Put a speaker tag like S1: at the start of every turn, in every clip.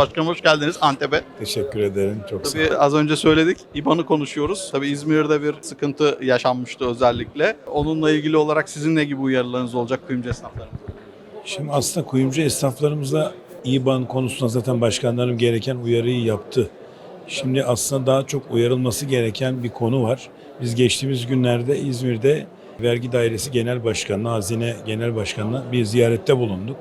S1: Başkanım hoş geldiniz Antep'e.
S2: Teşekkür ederim. Çok sağ olun.
S1: Tabii az önce söyledik. İBAN'ı konuşuyoruz. Tabii İzmir'de bir sıkıntı yaşanmıştı özellikle. Onunla ilgili olarak sizin ne gibi uyarılarınız olacak kuyumcu esnaflarımıza?
S2: Şimdi aslında kuyumcu esnaflarımızla İBAN konusunda zaten başkanlarım gereken uyarıyı yaptı. Şimdi aslında daha çok uyarılması gereken bir konu var. Biz geçtiğimiz günlerde İzmir'de Vergi Dairesi Genel Başkanı, Hazine Genel Başkanı'na bir ziyarette bulunduk.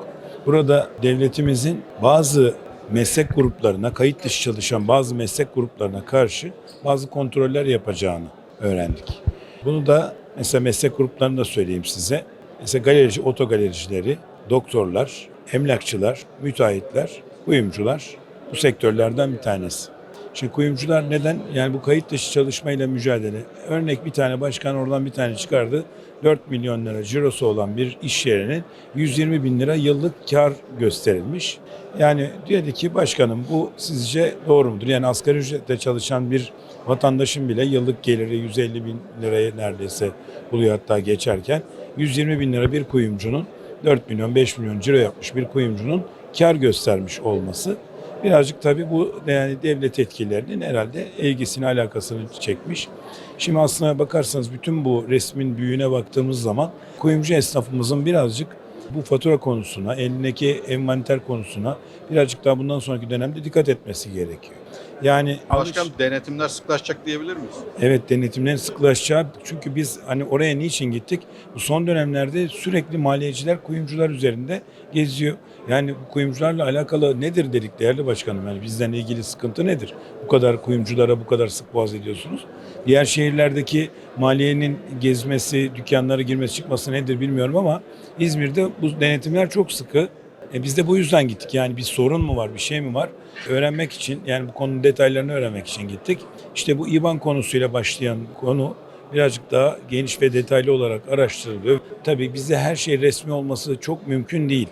S2: Burada devletimizin bazı meslek gruplarına, kayıt dışı çalışan bazı meslek gruplarına karşı bazı kontroller yapacağını öğrendik. Bunu da mesela meslek gruplarını da söyleyeyim size. Mesela galerici, otogalericileri, doktorlar, emlakçılar, müteahhitler, kuyumcular bu sektörlerden bir tanesi. Şimdi kuyumcular neden? Yani bu kayıt dışı çalışmayla mücadele. Örnek bir tane başkan oradan bir tane çıkardı. 4 milyon lira cirosu olan bir iş yerinin 120 bin lira yıllık kar gösterilmiş. Yani dedi ki başkanım bu sizce doğru mudur? Yani asgari ücretle çalışan bir vatandaşın bile yıllık geliri 150 bin liraya neredeyse buluyor hatta geçerken 120 bin lira bir kuyumcunun 4 milyon 5 milyon ciro yapmış bir kuyumcunun kar göstermiş olması birazcık tabii bu yani devlet etkilerinin herhalde ilgisini alakasını çekmiş. Şimdi aslına bakarsanız bütün bu resmin büyüğüne baktığımız zaman kuyumcu esnafımızın birazcık bu fatura konusuna, elindeki envanter konusuna birazcık daha bundan sonraki dönemde dikkat etmesi gerekiyor. Yani alış-
S1: Başkanım denetimler sıklaşacak diyebilir miyiz?
S2: Evet denetimlerin sıklaşacağı çünkü biz hani oraya niçin gittik? Bu son dönemlerde sürekli maliyeciler kuyumcular üzerinde geziyor. Yani bu kuyumcularla alakalı nedir dedik değerli başkanım? Yani bizden ilgili sıkıntı nedir? Bu kadar kuyumculara bu kadar sık boğaz ediyorsunuz. Diğer şehirlerdeki maliyenin gezmesi, dükkanlara girmesi çıkması nedir bilmiyorum ama İzmir'de bu denetimler çok sıkı. E biz de bu yüzden gittik. Yani bir sorun mu var, bir şey mi var? Öğrenmek için, yani bu konunun detaylarını öğrenmek için gittik. İşte bu İBAN konusuyla başlayan konu birazcık daha geniş ve detaylı olarak araştırılıyor. Tabii bizde her şey resmi olması çok mümkün değil.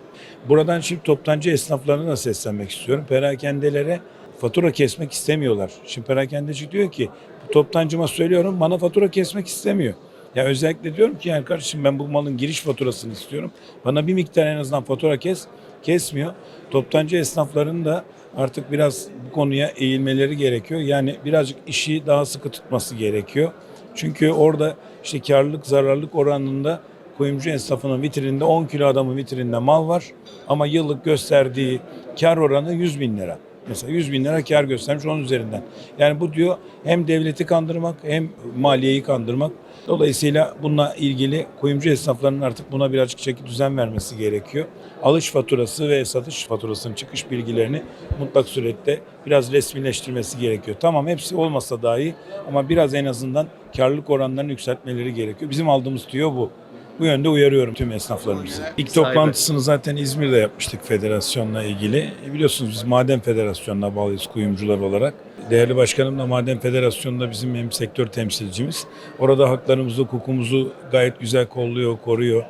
S2: Buradan şimdi toptancı esnaflarına da seslenmek istiyorum. Perakendelere fatura kesmek istemiyorlar. Şimdi perakendeci diyor ki toptancıma söylüyorum bana fatura kesmek istemiyor. Ya özellikle diyorum ki yani kardeşim ben bu malın giriş faturasını istiyorum. Bana bir miktar en azından fatura kes. Kesmiyor. Toptancı esnafların da artık biraz bu konuya eğilmeleri gerekiyor. Yani birazcık işi daha sıkı tutması gerekiyor. Çünkü orada işte karlılık zararlık oranında kuyumcu esnafının vitrininde 10 kilo adamın vitrininde mal var. Ama yıllık gösterdiği kar oranı 100 bin lira. Mesela 100 bin lira kar göstermiş onun üzerinden. Yani bu diyor hem devleti kandırmak hem maliyeyi kandırmak. Dolayısıyla bununla ilgili kuyumcu esnaflarının artık buna birazcık çeki düzen vermesi gerekiyor. Alış faturası ve satış faturasının çıkış bilgilerini mutlak surette biraz resmileştirmesi gerekiyor. Tamam hepsi olmasa dahi ama biraz en azından karlılık oranlarını yükseltmeleri gerekiyor. Bizim aldığımız tüyo bu. Bu yönde uyarıyorum tüm esnaflarımızı. İlk toplantısını zaten İzmir'de yapmıştık federasyonla ilgili. E biliyorsunuz biz Maden Federasyonu'na bağlıyız kuyumcular olarak. Değerli başkanım da Maden Federasyonu'nda bizim hem sektör temsilcimiz. Orada haklarımızı, hukukumuzu gayet güzel kolluyor, koruyor.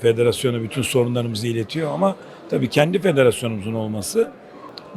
S2: Federasyona bütün sorunlarımızı iletiyor ama tabii kendi federasyonumuzun olması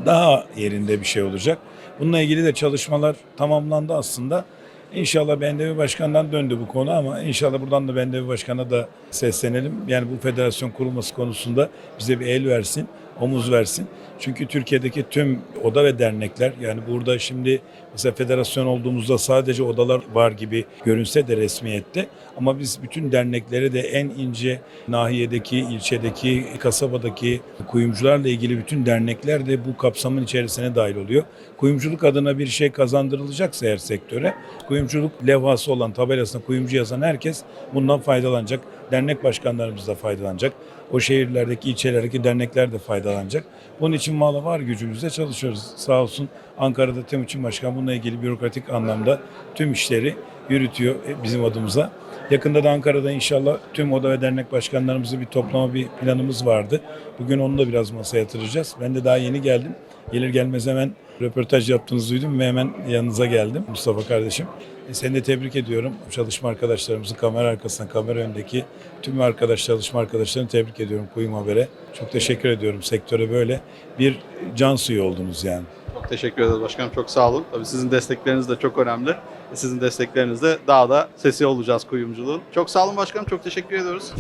S2: daha yerinde bir şey olacak. Bununla ilgili de çalışmalar tamamlandı aslında. İnşallah Bendevi Başkan'dan döndü bu konu ama inşallah buradan da Bendevi Başkan'a da seslenelim. Yani bu federasyon kurulması konusunda bize bir el versin, omuz versin. Çünkü Türkiye'deki tüm oda ve dernekler yani burada şimdi mesela federasyon olduğumuzda sadece odalar var gibi görünse de resmiyette ama biz bütün dernekleri de en ince nahiyedeki, ilçedeki, kasabadaki kuyumcularla ilgili bütün dernekler de bu kapsamın içerisine dahil oluyor. Kuyumculuk adına bir şey kazandırılacaksa eğer sektöre, kuyumculuk levhası olan tabelasına kuyumcu yazan herkes bundan faydalanacak. Dernek başkanlarımız da faydalanacak. O şehirlerdeki, ilçelerdeki dernekler de faydalanacak. Bunun için valla var gücümüzle çalışıyoruz. Sağ olsun Ankara'da Timuçin Başkan bununla ilgili bürokratik anlamda tüm işleri yürütüyor e, bizim adımıza. Yakında da Ankara'da inşallah tüm oda ve dernek başkanlarımızı bir toplama bir planımız vardı. Bugün onu da biraz masaya yatıracağız. Ben de daha yeni geldim. Gelir gelmez hemen röportaj yaptığınızı duydum ve hemen yanınıza geldim Mustafa kardeşim. E, seni de tebrik ediyorum. Çalışma arkadaşlarımızı kamera arkasında, kamera öndeki tüm arkadaş, çalışma arkadaşlarını tebrik ediyorum Kuyum Haber'e. Çok teşekkür ediyorum sektöre böyle bir can suyu oldunuz yani.
S1: Çok teşekkür ederiz başkanım. Çok sağ olun. Tabii sizin destekleriniz de çok önemli. Sizin desteklerinizle daha da sesi olacağız kuyumculuğun. Çok sağ olun başkanım. Çok teşekkür ediyoruz.